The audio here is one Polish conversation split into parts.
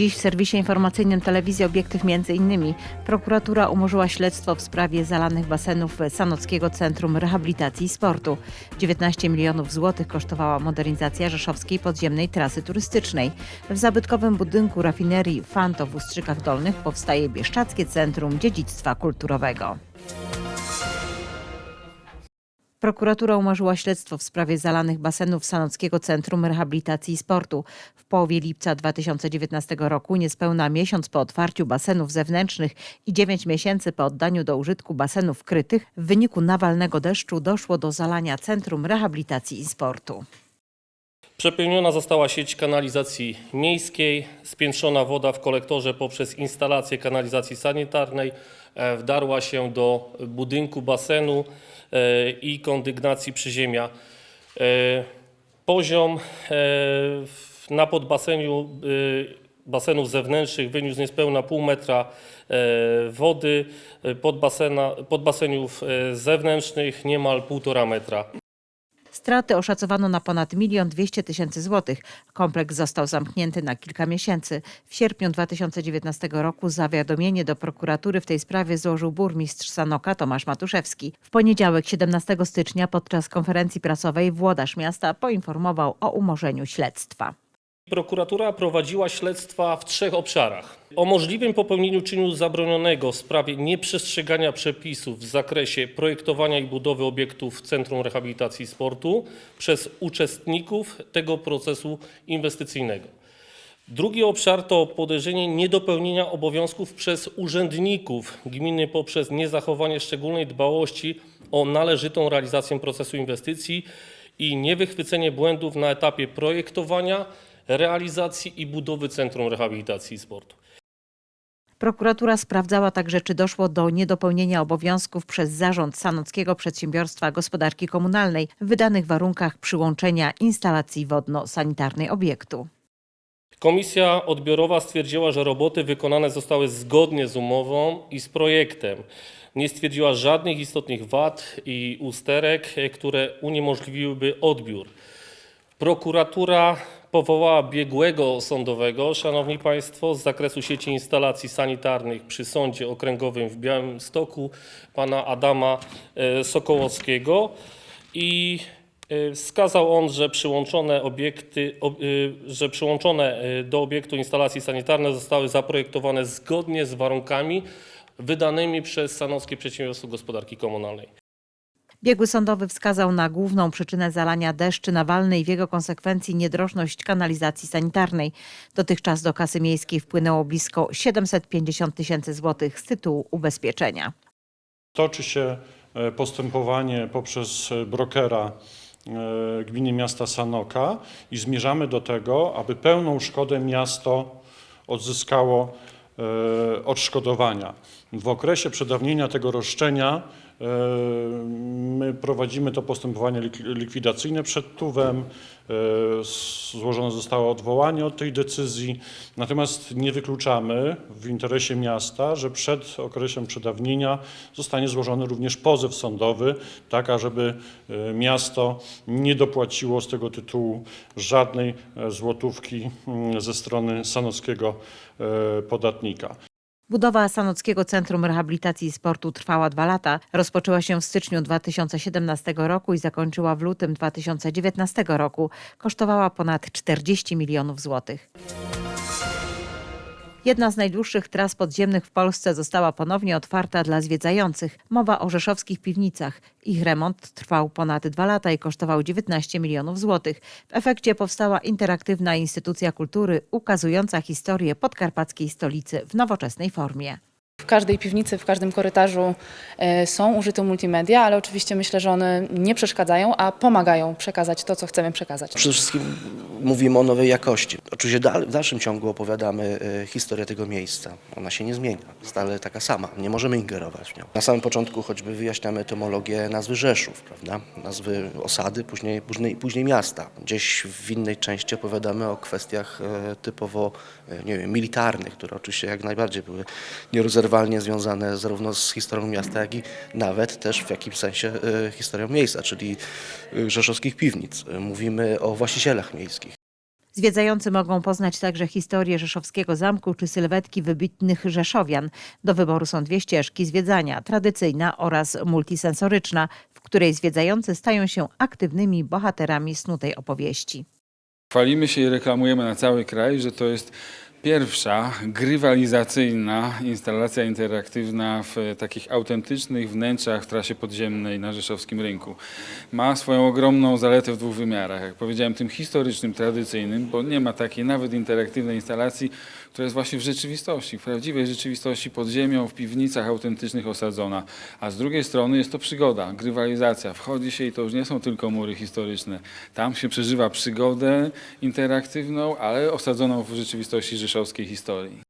Dziś w serwisie informacyjnym telewizji Obiektyw między innymi prokuratura umorzyła śledztwo w sprawie zalanych basenów Sanockiego Centrum Rehabilitacji i Sportu. 19 milionów złotych kosztowała modernizacja rzeszowskiej podziemnej trasy turystycznej. W zabytkowym budynku rafinerii Fanto w Ustrzykach Dolnych powstaje Bieszczackie Centrum Dziedzictwa Kulturowego. Prokuratura umarzyła śledztwo w sprawie zalanych basenów Sanockiego Centrum Rehabilitacji i Sportu. W połowie lipca 2019 roku, niespełna miesiąc po otwarciu basenów zewnętrznych i 9 miesięcy po oddaniu do użytku basenów krytych, w wyniku nawalnego deszczu doszło do zalania Centrum Rehabilitacji i Sportu. Przepełniona została sieć kanalizacji miejskiej, spiętrzona woda w kolektorze poprzez instalację kanalizacji sanitarnej e, wdarła się do budynku basenu e, i kondygnacji przyziemia. E, Poziom na podbaseniu basenów zewnętrznych wyniósł niespełna pół metra wody, podbasena, podbaseniów zewnętrznych niemal półtora metra. Straty oszacowano na ponad milion dwieście tysięcy złotych. Kompleks został zamknięty na kilka miesięcy. W sierpniu 2019 roku zawiadomienie do prokuratury w tej sprawie złożył burmistrz Sanoka Tomasz Matuszewski. W poniedziałek 17 stycznia podczas konferencji prasowej włodarz miasta poinformował o umorzeniu śledztwa. Prokuratura prowadziła śledztwa w trzech obszarach. O możliwym popełnieniu czynu zabronionego w sprawie nieprzestrzegania przepisów w zakresie projektowania i budowy obiektów Centrum Rehabilitacji Sportu przez uczestników tego procesu inwestycyjnego. Drugi obszar to podejrzenie niedopełnienia obowiązków przez urzędników gminy poprzez niezachowanie szczególnej dbałości o należytą realizację procesu inwestycji i niewychwycenie błędów na etapie projektowania, realizacji i budowy Centrum Rehabilitacji i Sportu. Prokuratura sprawdzała także, czy doszło do niedopełnienia obowiązków przez zarząd Sanockiego Przedsiębiorstwa Gospodarki Komunalnej w wydanych warunkach przyłączenia instalacji wodno-sanitarnej obiektu. Komisja odbiorowa stwierdziła, że roboty wykonane zostały zgodnie z umową i z projektem. Nie stwierdziła żadnych istotnych wad i usterek, które uniemożliwiłyby odbiór. Prokuratura powołała biegłego sądowego, szanowni państwo, z zakresu sieci instalacji sanitarnych przy Sądzie Okręgowym w Białymstoku, pana Adama e, Sokołowskiego i e, wskazał on, że przyłączone obiekty, ob- e, że przyłączone do obiektu instalacji sanitarne zostały zaprojektowane zgodnie z warunkami wydanymi przez Sanockie Przedsiębiorstwo Gospodarki Komunalnej. Biegły sądowy wskazał na główną przyczynę zalania deszczy nawalnej i w jego konsekwencji niedrożność kanalizacji sanitarnej. Dotychczas do kasy miejskiej wpłynęło blisko 750 tysięcy złotych z tytułu ubezpieczenia. Toczy się e, postępowanie poprzez e, brokera e, gminy miasta Sanoka i zmierzamy do tego, aby pełną szkodę miasto odzyskało odszkodowania. W okresie przedawnienia tego roszczenia prowadzimy to postępowanie lik- likwidacyjne przed TUW-em. E, Złożone zostało odwołanie od tej decyzji. Natomiast nie wykluczamy w interesie miasta, że przed okresem przedawnienia zostanie złożony również pozew sądowy, tak ażeby e, miasto nie dopłaciło z tego tytułu żadnej e, złotówki mm, ze strony sanockiego podatnika. Budowa Sanockiego Centrum Rehabilitacji i Sportu trwała dwa lata. Rozpoczęła się w styczniu 2017 roku i zakończyła w lutym 2019 roku. Kosztowała ponad 40 milionów złotych. Jedna z najdłuższych tras podziemnych w Polsce została ponownie otwarta dla zwiedzających. Mowa o rzeszowskich piwnicach. Ich remont trwał ponad dwa lata i kosztował 19 milionów złotych. W efekcie powstała interaktywna instytucja kultury ukazująca historię podkarpackiej stolicy w nowoczesnej formie. Każdej piwnicy, w każdym korytarzu e, są użyte multimedia, ale oczywiście myślę, że one nie przeszkadzają, a pomagają przekazać to, co chcemy przekazać. Przede wszystkim mówimy o nowej jakości. Oczywiście w dalszym ciągu opowiadamy e, historię tego miejsca. Ona się nie zmienia, stale taka sama. Nie możemy ingerować w nią. Na samym początku choćby wyjaśniamy etymologię nazwy Rzeszów, prawda? Nazwy osady, później, później, później miasta. Gdzieś w innej części opowiadamy o kwestiach e, typowo, nie wiem, militarnych, które oczywiście jak najbardziej były związane zarówno z historią miasta, jak i nawet też w jakimś sensie e, historią miejsca, czyli e, rzeszowskich piwnic. E, Mówimy o właścicielach miejskich. Zwiedzający mogą poznać także historię Rzeszowskiego Zamku czy sylwetki wybitnych Rzeszowian. Do wyboru są dwie ścieżki zwiedzania, tradycyjna oraz multisensoryczna, w której zwiedzający stają się aktywnymi bohaterami snutej opowieści. Chwalimy się i reklamujemy na cały kraj, że to jest pierwsza grywalizacyjna instalacja interaktywna w takich autentycznych wnętrzach w trasie podziemnej na rzeszowskim rynku. Ma swoją ogromną zaletę w dwóch wymiarach. Jak powiedziałem, tym historycznym, tradycyjnym, bo nie ma takiej nawet interaktywnej instalacji, która jest właśnie w rzeczywistości, w prawdziwej rzeczywistości pod ziemią, w piwnicach autentycznych osadzona. A z drugiej strony jest to przygoda, grywalizacja. Wchodzi się i to już nie są tylko mury historyczne. Tam się przeżywa przygodę interaktywną, ale osadzoną w rzeczywistości rzeszowskiej historii.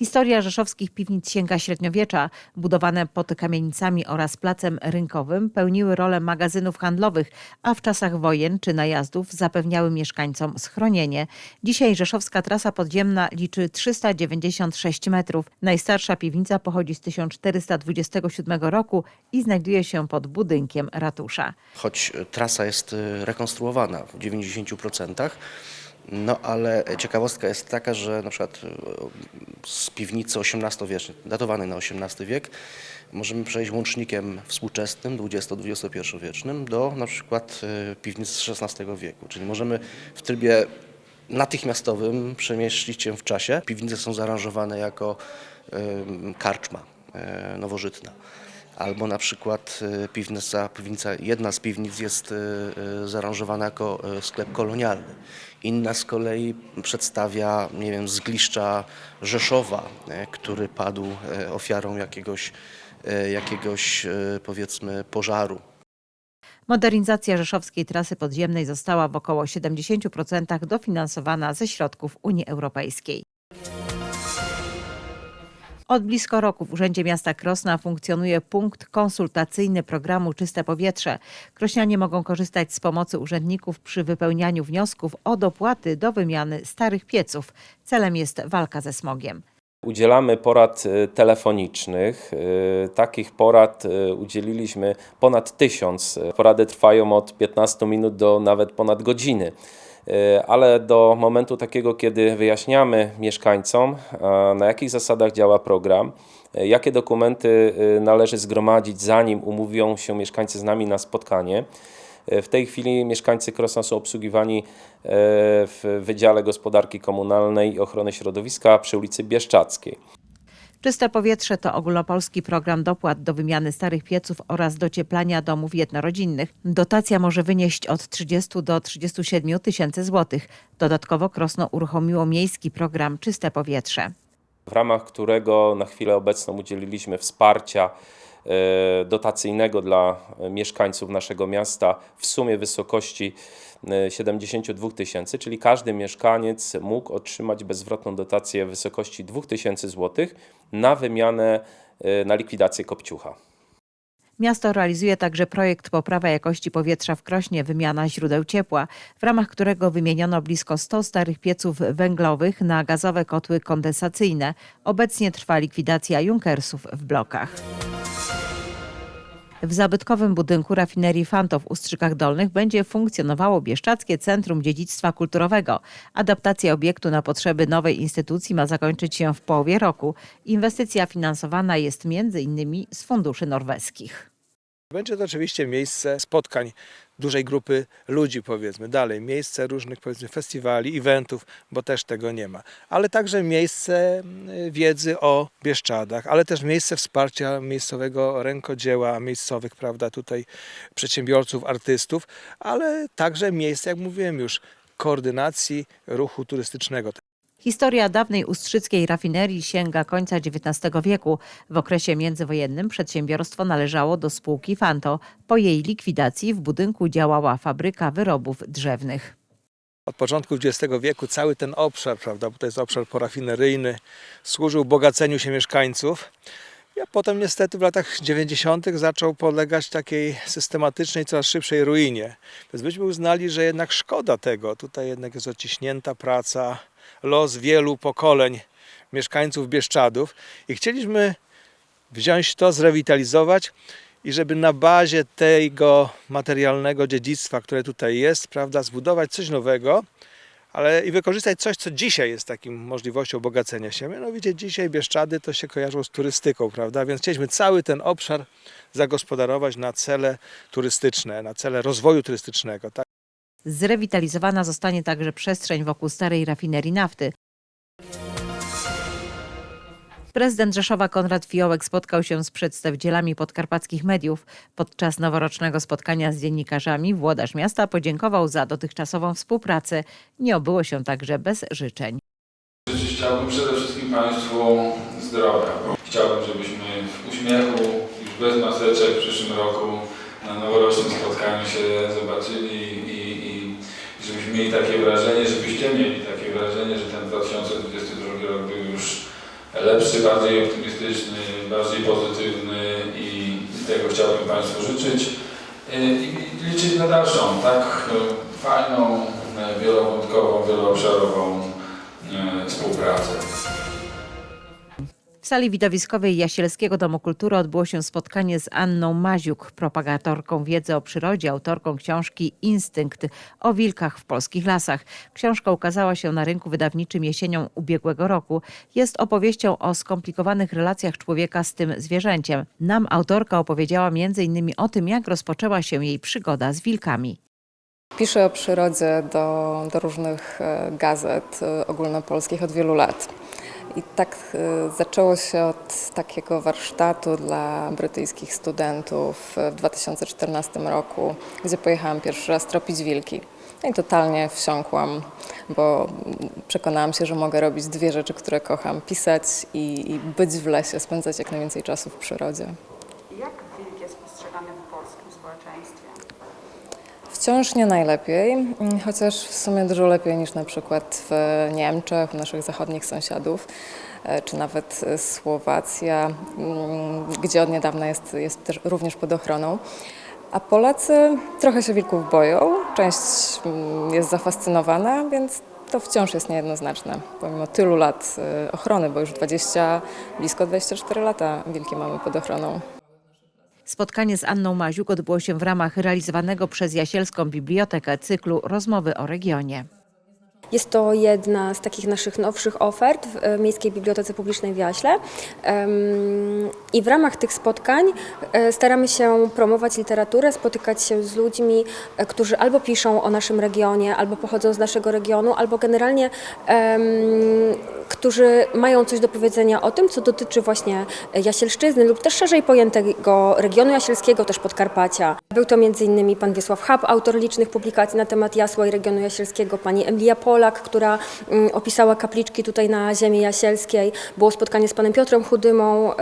Historia rzeszowskich piwnic sięga średniowiecza. Budowane pod kamienicami oraz placem rynkowym pełniły rolę magazynów handlowych, a w czasach wojen czy najazdów zapewniały mieszkańcom schronienie. Dzisiaj rzeszowska trasa podziemna liczy 396 metrów. Najstarsza piwnica pochodzi z 1427 roku i znajduje się pod budynkiem ratusza. Choć trasa jest y, rekonstruowana w 90%, no ale ciekawostka jest taka, że na przykład y, z piwnicy XVIII-wiecznej, datowanej na XVIII wiek, możemy przejść łącznikiem współczesnym, XX-XXI wiecznym, do na przykład y, piwnic z XVI wieku. Czyli możemy w trybie natychmiastowym przemieścić się w czasie. Piwnice są zaaranżowane jako y, karczma nowożytna. Albo na przykład y, piwnica, piwnica, jedna z piwnic jest y, y, zaaranżowana jako sklep kolonialny. Inna z kolei przedstawia, nie wiem, zgliszcza Rzeszowa, który padł ofiarą jakiegoś, jakiegoś powiedzmy pożaru. Modernizacja rzeszowskiej trasy podziemnej została w około 70% dofinansowana ze środków Unii Europejskiej. Od blisko roku w Urzędzie Miasta Krosna funkcjonuje punkt konsultacyjny programu Czyste Powietrze. Krośnianie mogą korzystać z pomocy urzędników przy wypełnianiu wniosków o dopłaty do wymiany starych pieców. Celem jest walka ze smogiem. Udzielamy porad y, telefonicznych. Y, Takich porad y, udzieliliśmy ponad tysiąc. Porady trwają od 15 minut do nawet ponad godziny. Y, Ale do momentu takiego, kiedy wyjaśniamy mieszkańcom, a na jakich zasadach działa program, y, jakie dokumenty należy zgromadzić, zanim umówią się mieszkańcy z nami na spotkanie. W tej chwili mieszkańcy Krosna są obsługiwani e, w Wydziale Gospodarki Komunalnej i Ochrony Środowiska przy ulicy Bieszczackiej. Czyste powietrze to ogólnopolski program dopłat do wymiany starych pieców oraz docieplania domów jednorodzinnych. Dotacja może wynieść od 30 do 37 tysięcy złotych. Dodatkowo Krosno uruchomiło miejski program Czyste powietrze. w ramach którego na chwilę obecną udzieliliśmy wsparcia e, dotacyjnego dla e, mieszkańców naszego miasta w sumie wysokości 72 tysięcy, czyli każdy mieszkaniec mógł otrzymać bezzwrotną dotację w wysokości 2000 zł na wymianę, e, na likwidację kopciucha. Miasto realizuje także projekt Poprawa jakości powietrza w Krośnie, wymiana źródeł ciepła, w ramach którego wymieniono blisko 100 starych pieców węglowych na gazowe kotły kondensacyjne. Obecnie trwa likwidacja junkersów w blokach. W zabytkowym budynku rafinerii Fanto w Ustrzykach Dolnych będzie funkcjonowało Bieszczackie Centrum Dziedzictwa Kulturowego. Adaptacja obiektu na potrzeby nowej instytucji ma zakończyć się w połowie roku. Inwestycja finansowana jest m.in. z funduszy norweskich. Będzie to oczywiście miejsce spotkań dużej grupy ludzi, powiedzmy, dalej, miejsce różnych, powiedzmy, festiwali, eventów, bo też tego nie ma, ale także miejsce mm, wiedzy o Bieszczadach, ale też miejsce wsparcia miejscowego rękodzieła, miejscowych, prawda, tutaj przedsiębiorców, artystów, ale także miejsce, jak mówiłem już, koordynacji ruchu turystycznego. Historia dawnej ustrzyckiej rafinerii sięga końca XIX wieku. W okresie międzywojennym przedsiębiorstwo należało do spółki Fanto. Po jej likwidacji w budynku działała fabryka wyrobów drzewnych. Od początku XX wieku cały ten obszar, prawda, bo to jest obszar porafineryjny, służył bogaceniu się mieszkańców. A potem niestety w latach 90. zaczął podlegać takiej systematycznej, coraz szybszej ruinie. Więc myśmy uznali, że jednak szkoda tego. Tutaj jednak jest odciśnięta praca, los wielu pokoleń mieszkańców Bieszczadów i chcieliśmy wziąć to, zrewitalizować i żeby na bazie tego materialnego dziedzictwa, które tutaj jest, prawda, zbudować coś nowego, ale i wykorzystać coś, co dzisiaj jest takim możliwością bogacenia się. Mianowicie dzisiaj Bieszczady to się kojarzą z turystyką, prawda? Więc chcieliśmy cały ten obszar zagospodarować na cele turystyczne, na cele rozwoju turystycznego. Tak? Zrewitalizowana zostanie także przestrzeń wokół starej rafinerii nafty. Prezydent Rzeszowa Konrad Fiołek spotkał się z przedstawicielami podkarpackich mediów. Podczas noworocznego spotkania z dziennikarzami włodarz miasta podziękował za dotychczasową współpracę. Nie obyło się także bez życzeń. Chciałbym przede wszystkim Państwu zdrowia. Chciałbym, żebyśmy w uśmiechu, już bez maseczek w przyszłym roku na noworocznym spotkaniu się zobaczyli i żebyśmy mieli takie wrażenie, żebyście mieli takie wrażenie, że ten 2022 rok był już lepszy, bardziej optymistyczny, bardziej pozytywny i tego chciałbym Państwu życzyć. I, i liczyć na dalszą, tak fajną, wielowątkową, wieloobszarową e, współpracę. W sali widowiskowej Jasielskiego Domu Kultury odbyło się spotkanie z Anną Maziuk, propagatorką wiedzy o przyrodzie, autorką książki Instynkt o wilkach w polskich lasach. Książka ukazała się na rynku wydawniczym jesienią ubiegłego roku. Jest opowieścią o skomplikowanych relacjach człowieka z tym zwierzęciem. Nam autorka opowiedziała m.in. o tym, jak rozpoczęła się jej przygoda z wilkami. Piszę o przyrodzie do, do różnych e, gazet e, ogólnopolskich od wielu lat. I tak e, zaczęło się od takiego warsztatu dla brytyjskich studentów w 2014 roku, gdzie pojechałam pierwszy raz tropić wilki. No i totalnie wsiąkłam, bo przekonałam się, że mogę robić dwie rzeczy, które kocham: pisać i, i być w lesie, spędzać jak najwięcej czasu w przyrodzie. Jak wilk jest postrzegany w polskim społeczeństwie? Wciąż nie najlepiej, mm, chociaż w sumie dużo lepiej niż na przykład w Niemczech, u naszych zachodnich sąsiadów, e, czy nawet e, Słowacja, mm, gdzie od niedawna jest, jest też również pod ochroną. A Polacy trochę się wilków boją, część mm, jest zafascynowana, więc to wciąż jest niejednoznaczne, pomimo tylu lat e, ochrony, bo już 20, blisko 24 lata wilki mamy pod ochroną. Spotkanie z Anną Maziuk odbyło się w ramach realizowanego przez Jasielską Bibliotekę cyklu Rozmowy o regionie. Jest to jedna z takich naszych nowszych ofert w e, Miejskiej Bibliotece Publicznej w Jaśle. I w ramach tych spotkań e, staramy się promować literaturę, spotykać się z ludźmi, e, którzy albo piszą o naszym regionie, albo pochodzą z naszego regionu, albo generalnie którzy mają coś do powiedzenia o tym, co dotyczy właśnie Jasielszczyzny lub też szerzej pojętego regionu jasielskiego, też Podkarpacia. Był to m.in. pan Wiesław Hab, autor licznych publikacji na temat Jasła i regionu jasielskiego, pani Emilia Polak, która mm, opisała kapliczki tutaj na ziemi jasielskiej. Było spotkanie z panem Piotrem Chudymą,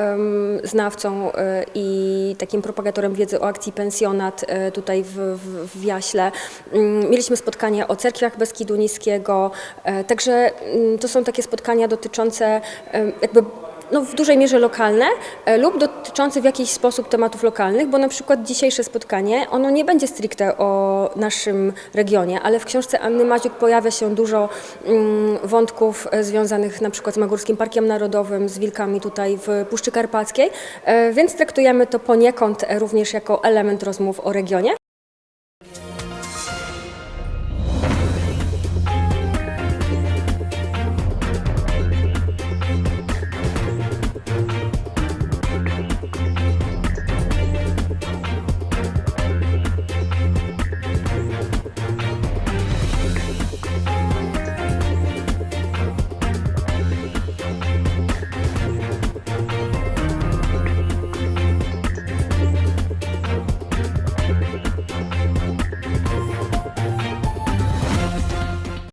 znawcą e, i takim propagatorem wiedzy o akcji Pensjonat e, tutaj w, w, w Jaśle. Mm, Mieliśmy spotkanie o cerkwiach Beskidu Niskiego, e, także mm, to są takie spotkania dotyczące jakby no, w dużej mierze lokalne e, lub dotyczące w jakiś sposób tematów lokalnych, bo na przykład dzisiejsze spotkanie, ono nie będzie stricte o naszym regionie, ale w książce Anny Maziuk pojawia się dużo mm, wątków e, związanych na przykład z Magurskim Parkiem Narodowym, z wilkami tutaj w Puszczy Karpackiej, e, więc traktujemy to poniekąd również jako element rozmów o regionie.